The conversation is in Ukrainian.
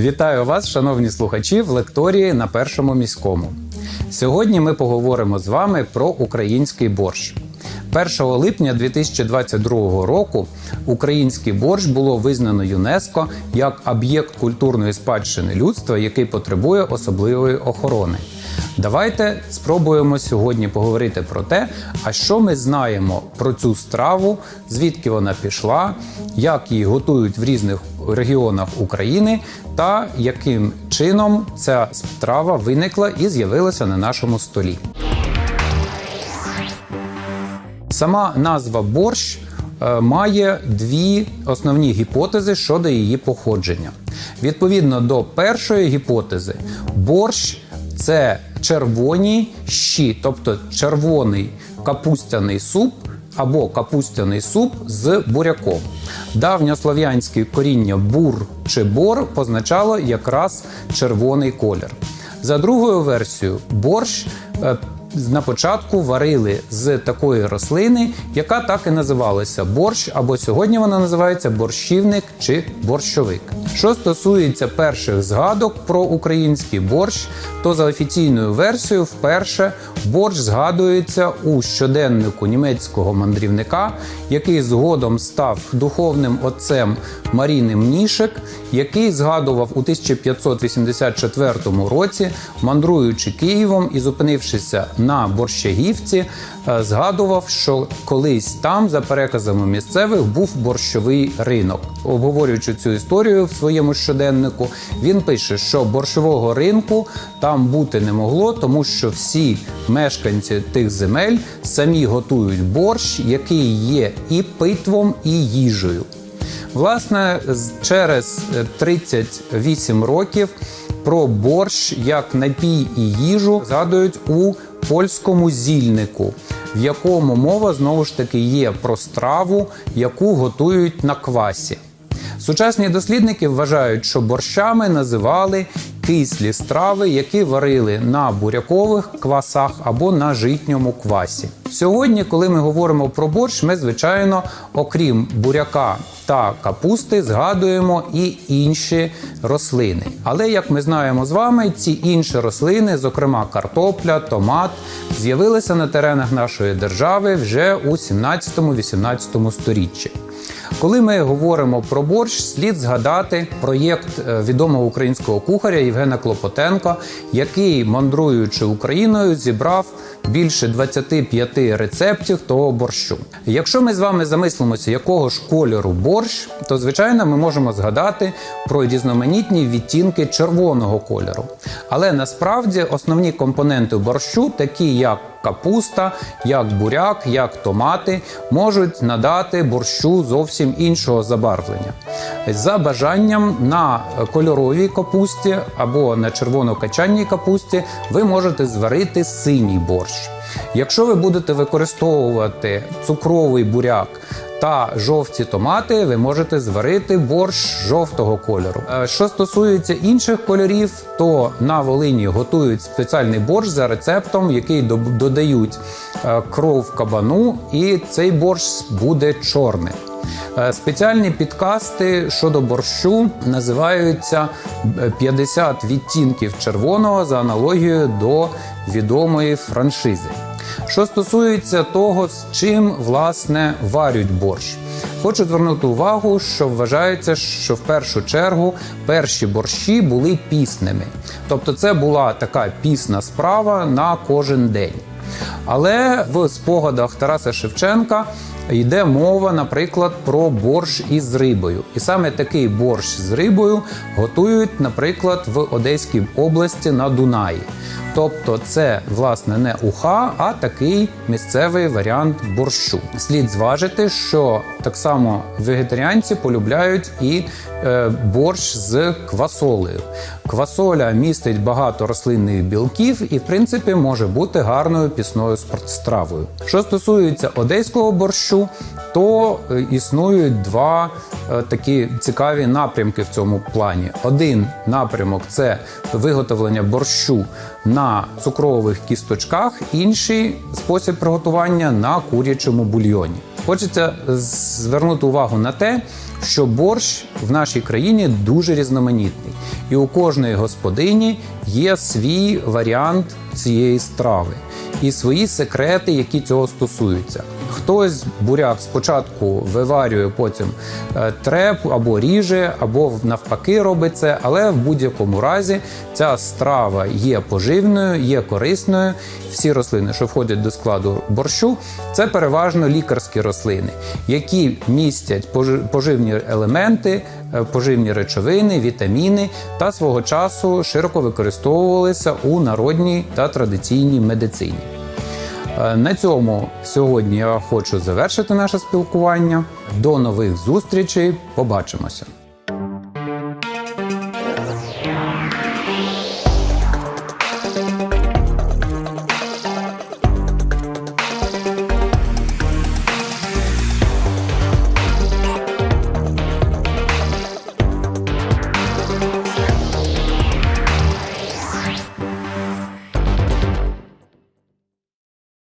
Вітаю вас, шановні слухачі, в лекторії на першому міському. Сьогодні ми поговоримо з вами про український борщ. 1 липня 2022 року український борщ було визнано ЮНЕСКО як об'єкт культурної спадщини людства, який потребує особливої охорони. Давайте спробуємо сьогодні поговорити про те, а що ми знаємо про цю страву, звідки вона пішла, як її готують в різних регіонах України, та яким чином ця страва виникла і з'явилася на нашому столі. Сама назва борщ е, має дві основні гіпотези щодо її походження. Відповідно до першої гіпотези, борщ це червоні щі, тобто червоний капустяний суп або капустяний суп з буряком. Давньослов'янське коріння бур чи бор позначало якраз червоний колір. За другою версією, борщ е, на початку варили з такої рослини, яка так і називалася борщ, або сьогодні вона називається борщівник чи борщовик. Що стосується перших згадок про український борщ, то за офіційною версією, вперше борщ згадується у щоденнику німецького мандрівника, який згодом став духовним отцем Маріни Мнішек, який згадував у 1584 році, мандруючи Києвом і зупинившися на Борщагівці, е, згадував, що колись там, за переказами місцевих, був борщовий ринок. Обговорюючи цю історію в своєму щоденнику, він пише, що борщового ринку там бути не могло, тому що всі мешканці тих земель самі готують борщ, який є і питвом, і їжею. Власне, через е, 38 років про борщ як напій і їжу згадують у польському зільнику, в якому мова знову ж таки є про страву, яку готують на квасі. Сучасні дослідники вважають, що борщами називали кислі страви, які варили на бурякових квасах або на житньому квасі. Сьогодні, коли ми говоримо про борщ, ми звичайно, окрім буряка та капусти, згадуємо і інші рослини. Але як ми знаємо з вами, ці інші рослини, зокрема картопля, томат, з'явилися на теренах нашої держави вже у 17-18 сторіччі. Коли ми говоримо про борщ, слід згадати проєкт е, відомого українського кухаря Євгена Клопотенка, який, мандруючи Україною, зібрав більше 25 рецептів того борщу. Якщо ми з вами замислимося, якого ж кольору борщ, то звичайно ми можемо згадати про різноманітні відтінки червоного кольору. Але насправді основні компоненти борщу, такі як капуста, як буряк, як томати, можуть надати борщу зовсім іншого забарвлення. За бажанням на кольоровій капусті або на червоно-качанній капусті ви можете зварити синій борщ. Якщо ви будете використовувати цукровий буряк та жовті томати, ви можете зварити борщ жовтого кольору. Е, Що стосується інших кольорів, то на Волині готують спеціальний борщ за рецептом, який додають е, кров кабану, і цей борщ буде чорним. Е, Спеціальні підкасти щодо борщу називаються е, 50 відтінків червоного за аналогією до відомої франшизи. Що стосується того, з чим власне варють борщ. Хочу звернути увагу, що вважається, що в першу чергу перші борщі були пісними. Тобто це була така пісна справа на кожен день. Але в спогадах Тараса Шевченка йде мова, наприклад, про борщ із рибою. І саме такий борщ з рибою готують, наприклад, в Одеській області на Дунаї. Тобто, це власне не уха, а такий місцевий варіант борщу. Слід зважити, що так само вегетаріанці полюбляють і е, борщ з квасолею. Квасоля містить багато рослинних білків і, в принципі, може бути гарною пісною спорт- стравою. Що стосується одеського борщу, то е, існують два е, такі цікаві напрямки в цьому плані. Один напрямок це виготовлення борщу на цукрових кісточках, інший спосіб приготування на курячому бульйоні. Хочеться звернути увагу на те, що борщ в нашій країні дуже різноманітний, і у кожної господині є свій варіант цієї страви і свої секрети, які цього стосуються. Хтось буряк спочатку виварює, потім е, треп або ріже, або навпаки робить це, але в будь-якому разі ця страва є поживною, є корисною. Всі рослини, що входять до складу борщу, це переважно лікарські рослини, які містять пожи- поживні елементи, е, поживні речовини, вітаміни та свого часу широко використовувалися у народній та традиційній медицині. Е, На цьому сьогодні я хочу завершити наше спілкування. До нових зустрічей. Побачимося.